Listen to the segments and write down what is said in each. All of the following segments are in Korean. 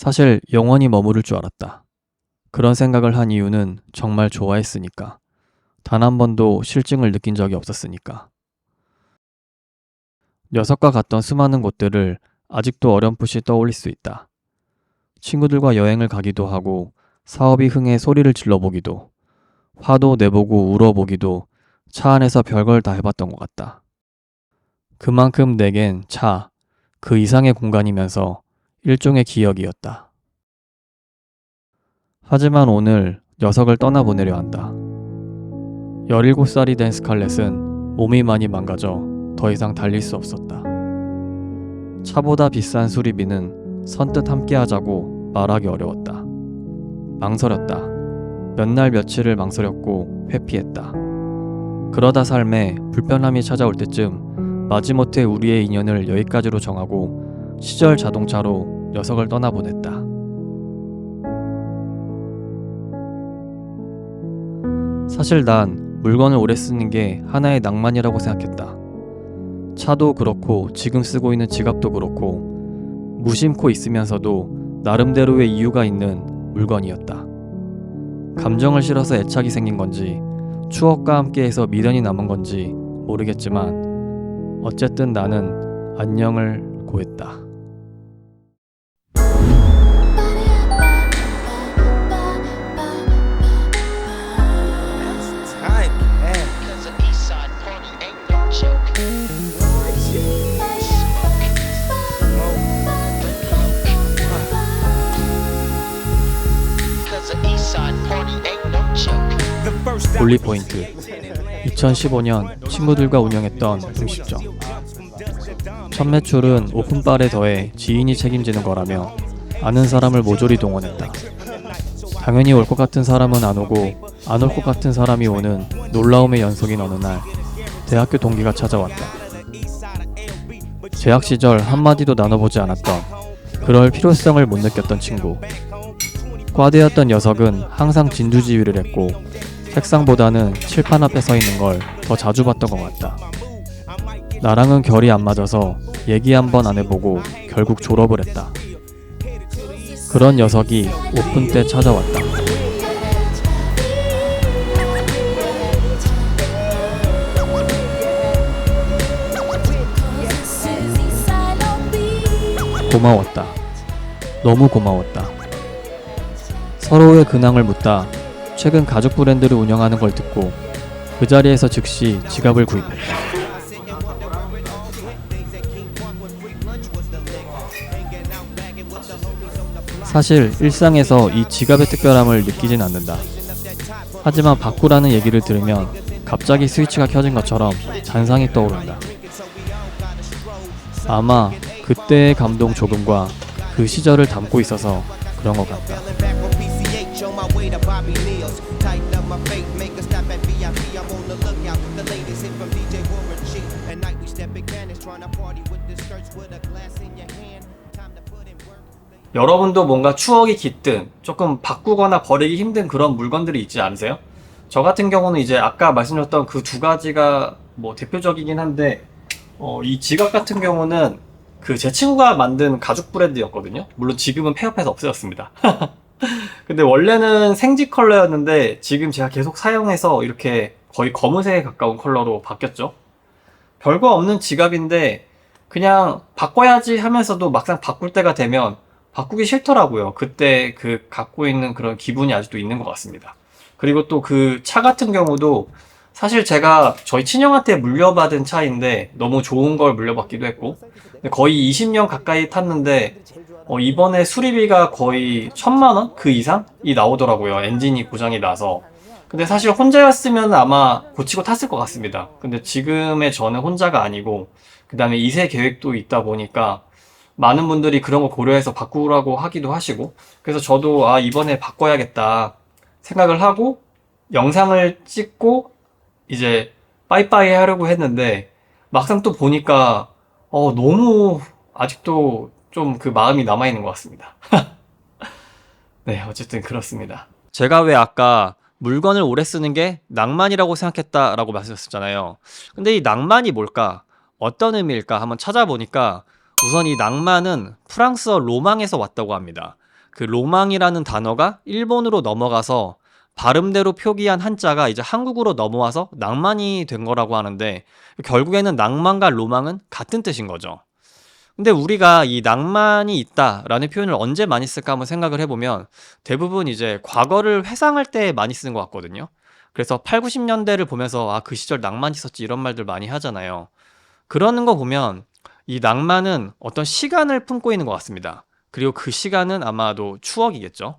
사실 영원히 머무를 줄 알았다. 그런 생각을 한 이유는 정말 좋아했으니까. 단 한 번도 실증을 느낀 적이 없었으니까. 녀석과 갔던 수많은 곳들을 아직도 어렴풋이 떠올릴 수 있다. 친구들과 여행을 가기도 하고 사업이 흥해 소리를 질러보기도 화도 내보고 울어보기도 차 안에서 별걸 다 해봤던 것 같다. 그만큼 내겐 차, 그 이상의 공간이면서 일종의 기억이었다. 하지만 오늘 녀석을 떠나보내려 한다. 17살이 된 스칼렛은 몸이 많이 망가져 더 이상 달릴 수 없었다. 차보다 비싼 수리비는 선뜻 함께 하자고 말하기 어려웠다. 망설였다. 몇 날 며칠을 망설였고 회피했다. 그러다 삶에 불편함이 찾아올 때쯤 마지못해 우리의 인연을 여기까지로 정하고 시절 자동차로 녀석을 떠나보냈다. 사실 난 물건을 오래 쓰는 게 하나의 낭만이라고 생각했다. 차도 그렇고 지금 쓰고 있는 지갑도 그렇고 무심코 있으면서도 나름대로의 이유가 있는 물건이었다. 감정을 실어서 애착이 생긴 건지 추억과 함께해서 미련이 남은 건지 모르겠지만 어쨌든 나는 안녕을 고했다. 볼리 포인트 2015년 친구들과 운영했던 음식점 첫 매출은 오픈바에 더해 지인이 책임지는 거라며 아는 사람을 모조리 동원했다. 당연히 올 것 같은 사람은 안 오고 안 올 것 같은 사람이 오는 놀라움의 연속인 어느 날 대학교 동기가 찾아왔다. 재학 시절 한마디도 나눠보지 않았던 그럴 필요성을 못 느꼈던 친구. 과대였던 녀석은 항상 진두지휘를 했고 책상보다는 칠판 앞에 서 있는 걸 더 자주 봤던 것 같다. 나랑은 결이 안 맞아서 얘기 한 번 안 해보고 결국 졸업을 했다. 그런 녀석이 오픈 때 찾아왔다. 고마웠다. 너무 고마웠다. 서로의 근황을 묻다 최근 가죽 브랜드를 운영하는 걸 듣고 그 자리에서 즉시 지갑을 구입했다. 사실 일상에서 이 지갑의 특별함을 느끼진 않는다. 하지만 바꾸라는 얘기를 들으면 갑자기 스위치가 켜진 것처럼 잔상이 떠오른다. 아마 그때의 감동 조금과 그 시절을 담고 있어서 그런 것 같다. PCH on my way to Bobby Neal's. Tighten up my fate, make a stop at VIP. I'm on the lookout. The ladies hit from DJ Warren G. At night we step big banners, trying to party with the skirts with a glass in your hand. Time to put in work. 여러분도 뭔가 추억이 깃든 조금 바꾸거나 버리기 힘든 그런 물건들이 있지 않으세요? 저 같은 경우는 이제 아까 말씀드렸던 그 두 가지가 뭐 대표적이긴 한데 어, 이 지갑 같은 경우는 그 제 친구가 만든 가죽 브랜드였거든요. 물론 지금은 폐업해서 없어졌습니다. 근데 원래는 생지 컬러였는데 지금 제가 계속 사용해서 이렇게 거의 검은색에 가까운 컬러로 바뀌었죠. 별거 없는 지갑인데 그냥 바꿔야지 하면서도 막상 바꿀 때가 되면 바꾸기 싫더라고요. 그때 그 갖고 있는 그런 기분이 아직도 있는 것 같습니다. 그리고 또 그 차 같은 경우도 사실 제가 저희 친형한테 물려받은 차인데 너무 좋은 걸 물려받기도 했고 거의 20년 가까이 탔는데 어, 이번에 수리비가 거의 천만 원 그 이상이 나오더라고요. 엔진이 고장이 나서. 근데 사실 혼자였으면 아마 고치고 탔을 것 같습니다. 근데 지금의 저는 혼자가 아니고 그 다음에 2세 계획도 있다 보니까 많은 분들이 그런 거 고려해서 바꾸라고 하기도 하시고 그래서 저도 아 이번에 바꿔야겠다 생각을 하고 영상을 찍고 이제 빠이빠이 하려고 했는데 막상 또 보니까 어 너무 아직도 좀 그 마음이 남아 있는 것 같습니다. 네, 어쨌든 그렇습니다. 제가 왜 아까 물건을 오래 쓰는 게 낭만이라고 생각했다라고 말씀드렸잖아요. 근데 이 낭만이 뭘까? 어떤 의미일까? 한번 찾아보니까 우선 이 낭만은 프랑스어 로망에서 왔다고 합니다. 그 로망이라는 단어가 일본으로 넘어가서 발음대로 표기한 한자가 이제 한국으로 넘어와서 낭만이 된 거라고 하는데 결국에는 낭만과 로망은 같은 뜻인 거죠. 근데 우리가 이 낭만이 있다라는 표현을 언제 많이 쓸까 한번 생각을 해보면 대부분 이제 과거를 회상할 때 많이 쓰는 것 같거든요. 그래서 8, 90년대를 보면서 아, 그 시절 낭만 있었지 이런 말들 많이 하잖아요. 그러는 거 보면 이 낭만은 어떤 시간을 품고 있는 것 같습니다. 그리고 그 시간은 아마도 추억이겠죠.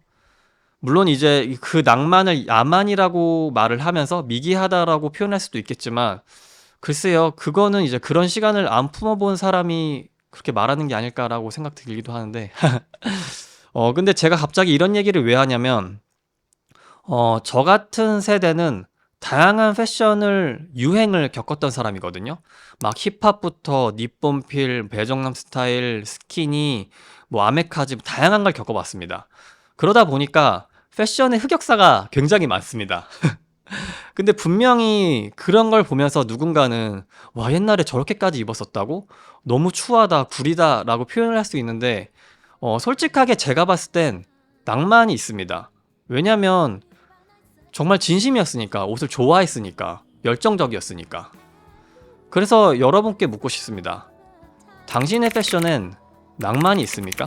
물론 이제 그 낭만을 야만이라고 말을 하면서 미개하다라고 표현할 수도 있겠지만 글쎄요, 그거는 이제 그런 시간을 안 품어본 사람이 그렇게 말하는 게 아닐까라고 생각 들기도 하는데. 어, 근데 제가 갑자기 이런 얘기를 왜 하냐면, 어, 저 같은 세대는 다양한 패션을, 유행을 겪었던 사람이거든요. 막 힙합부터 니폰필, 배정남 스타일, 스키니, 뭐 아메카지, 다양한 걸 겪어봤습니다. 그러다 보니까 패션의 흑역사가 굉장히 많습니다. 근데 분명히 그런 걸 보면서 누군가는 와, 옛날에 저렇게까지 입었었다고? 너무 추하다, 구리다 라고 표현을 할 수 있는데, 어, 솔직하게 제가 봤을 땐 낭만이 있습니다. 왜냐면 정말 진심이었으니까, 옷을 좋아했으니까, 열정적이었으니까. 그래서 여러분께 묻고 싶습니다. 당신의 패션엔 낭만이 있습니까?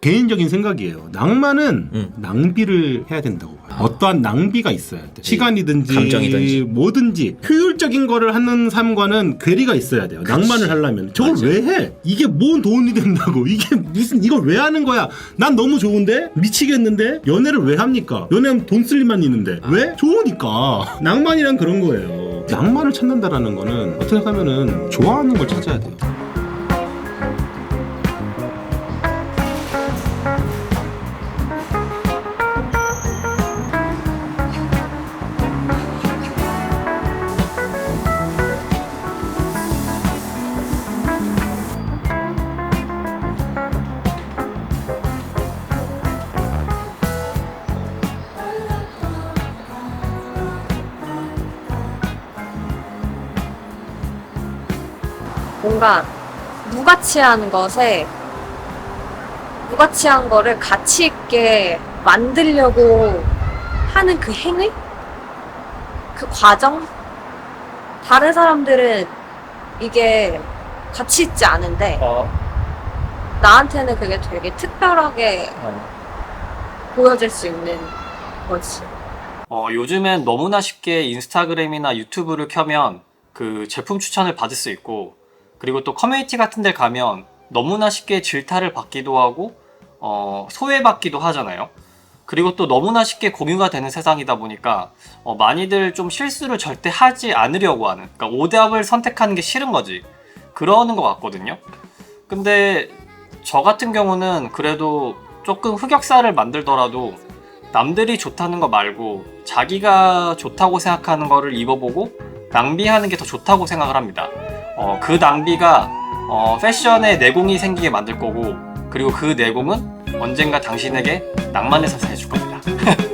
개인적인 생각이에요. 낭만은 음. 낭비를 해야 된다고 봐요. 어떠한 낭비가 있어야 돼. 시간이든지 감정이든지. 뭐든지 효율적인 거를 하는 삶과는 괴리가 있어야 돼요. 낭만을 하려면 저걸 맞아. 왜 해? 이게 뭔 돈이 된다고? 이게 무슨 이걸 왜 하는 거야? 난 너무 좋은데 미치겠는데 연애를 왜 합니까? 연애하면 돈 쓸 일만 있는데 왜? 좋으니까 낭만이란 그런 거예요. 낭만을 찾는다라는 거는 어떻게 생각하면은 좋아하는 걸 찾아야 돼요. 뭔가 무가치한 것에 무가치한 거를 가치 있게 만들려고 하는 그 행위? 그 과정? 다른 사람들은 이게 가치 있지 않은데 어, 나한테는 그게 되게 특별하게 보여질 수 있는 거지. 어, 요즘엔 너무나 쉽게 인스타그램이나 유튜브를 켜면 그 제품 추천을 받을 수 있고 그리고 또 커뮤니티 같은 데 가면 너무나 쉽게 질타를 받기도 하고 어, 소외받기도 하잖아요. 그리고 또 너무나 쉽게 공유가 되는 세상이다 보니까 어, 많이들 좀 실수를 절대 하지 않으려고 하는 그러니까 오답을 선택하는 게 싫은 거지 그러는 것 같거든요. 근데 저 같은 경우는 그래도 조금 흑역사를 만들더라도 남들이 좋다는 거 말고 자기가 좋다고 생각하는 거를 입어보고 낭비하는 게 더 좋다고 생각을 합니다. 어, 그 낭비가 어, 패션에 내공이 생기게 만들 거고 그리고 그 내공은 언젠가 당신에게 낭만을 선사해 줄 겁니다.